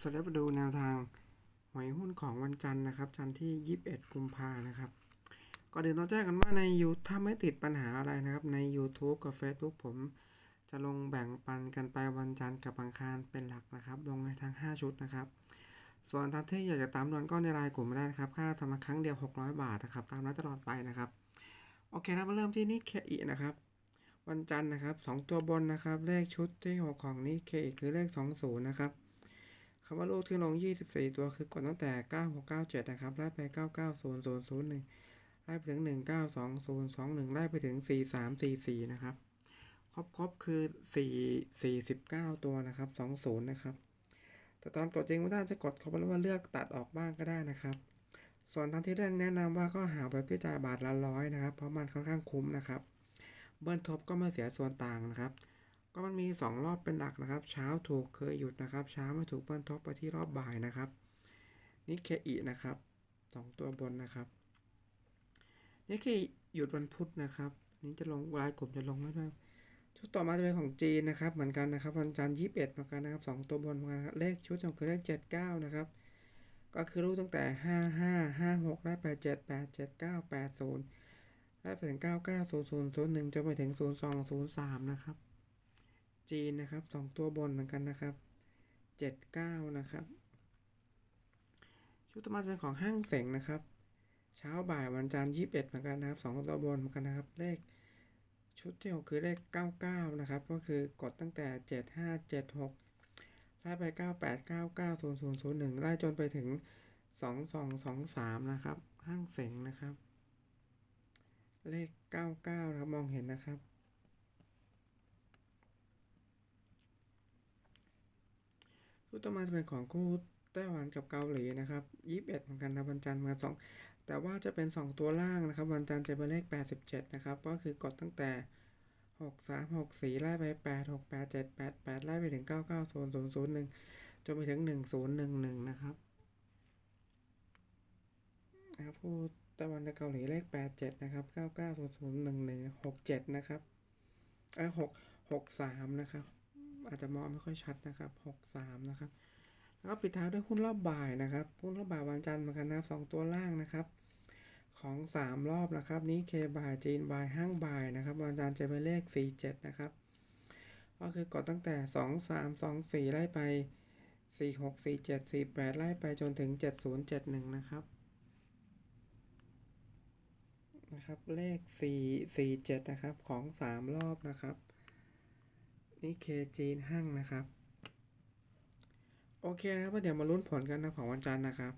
สวัสดีมาดูแนวทางหวยหุ้นของวันจันทร์นะครับ จันทร์ที่ 21 กุมภานะครับ ก่อนอื่นต้องแจ้งกันว่าในยูถ้าไม่ติดปัญหาอะไรนะครับ ใน YouTube กับ Facebook ผมจะลงแบ่งปันกันไปวันจันทร์กับอังคารเป็นหลักนะครับ ลงในทั้ง 5 ชุดนะครับ ส่วนท่านที่อยากจะตามดวนก็ในรายกลุ่มได้นะครับ ค่าทำมาครั้งเดียว 600 บาทนะครับ ตามนั้นตลอดไปนะครับ โอเคนะมาเริ่มที่นิเคอีนะครับ วันจันทร์นะครับ 2 ตัวบนนะครับ เลขชุดที่ 6 ของนิเคอีคือเลข 20 นะครับ คำว่าลูกที่ลง 24 ตัวคือกดตั้งแต่ 9697 นะครับ ไล่ไป 990001 ไล่ไปถึง 192021 ไล่ไปถึง 4344 นะครับ ครบครบคือ 4 49 ตัวนะครับ 20 นะครับ แต่ตอนกดจริงไม่ได้จะกดเขาบอกว่าเลือกตัดออกบ้างก็ได้นะครับ ส่วนทางที่เล่นแนะนำว่าก็หาไปพิจารณาบาทละร้อยนะครับ เพราะมันค่อนข้างคุ้มนะครับ เบิ้ลทบก็ไม่เสียส่วนต่างนะครับ ก็มันมี2รอบเป็นหลักนะครับ เช้าถูกเคยหยุดนะครับ เช้าไม่ถูกเบิ้ลทบไปที่รอบบ่ายนะครับนี่เคอีนะครับสองตัวบนนะครับนี่เคอีหยุดวันพุธนะครับนี่จะลงรายกลุ่มจะลงไว้ด้ชุดต่อมาจะเป็นของจีนนะครับ เหมือนกันนะครับวันจันทร์ยี่สิบเอ็ดเหมือนกันนะครับสองตัวบนเหมือนกันเลขชุดจำคือเลขเจ็ดเก้านะครับก็คือรูปตั้งแต่ห้าห้าห้าหกไล่ไปดเจ็ดแปดเจ็ดเก้าแปดศูนย์ไล่ไปถึงเก้าเก้าศูนย์ศูนย์ศูนย์หนึ่งจนไปถึงศูนย์สองศูนย์สามนะครับ จีนนะครับสองตัวบนเหมือนกันนะครับเจ็ดเก้านะครับ ชุดต่อมาจะเป็นของห้างเสงนะครับ เช้าบ่ายวันจันทร์ยี่สิบเอ็ดเหมือนกันนะครับสองตัวบนเหมือนกันนะครับ เลขชุดที่หกคือเลขเก้าเก้านะครับ ก็คือกดตั้งแต่เจ็ดห้าเจ็ดหกไล่ไปเก้าแปดเก้าเก้าศูนย์ศูนย์ศูนย์หนึ่งไล่จนไปถึงสองสองสองสามนะครับ ห้างเสงนะครับ เลขเก้าเก้านะครับ มองเห็นนะครับ ชุดต่อมาจะเป็นของคู่ไต้หวันกับเกาหลีนะครับยี่สิบเอ็ดเหมือนกันนะวันจันทร์มาสองแต่ว่าจะเป็นสองตัวล่างนะครับ วันจันทร์จะเป็นเลขแปดสิบเจ็ดนะครับ ก็คือกดตั้งแต่หกสามหกสี่ไล่ไปแปดหกแปดเจ็ดแปดแปดไล่ไปถึงเก้าเก้าศูนย์ศูนย์หนึ่งจนไปถึงหนึ่งศูนย์หนึ่งหนึ่งนะครับนะครับคู่ไต้หวันกับเกาหลีเลขแปดเจ็ดนะครับเก้าเก้าศูนย์ศูนย์หนึ่งหนึ่งหกเจ็ดนะครับเออหกหกสามนะครับ อาจจะมองไม่ค่อยชัดนะครับหกสามนะครับแล้วก็ปิดท้ายด้วยหุ้นรอบบ่ายนะครับหุ้นรอบบ่ายวันจันทร์เหมือนกันนะสองตัวล่างนะครับ ของสามรอบนะครับ นี้เคบ่ายจีนบ่ายห้างบ่ายนะครับ วันจันทร์จะเป็นเลขสี่เจ็ดนะครับ ก็คือกดตั้งแต่สองสามสองสี่ไล่ไปสี่หกสี่เจ็ดสี่แปดไล่ไปจนถึงเจ็ดศูนย์เจ็ดหนึ่งนะครับนะครับเลขสี่สี่เจ็ดนะครับของสามรอบนะครับ นี่เคจีนห้างนะครับ โอเคนะครับเดี๋ยวมาลุ้นผลกันนะของวันจันทร์นะครับ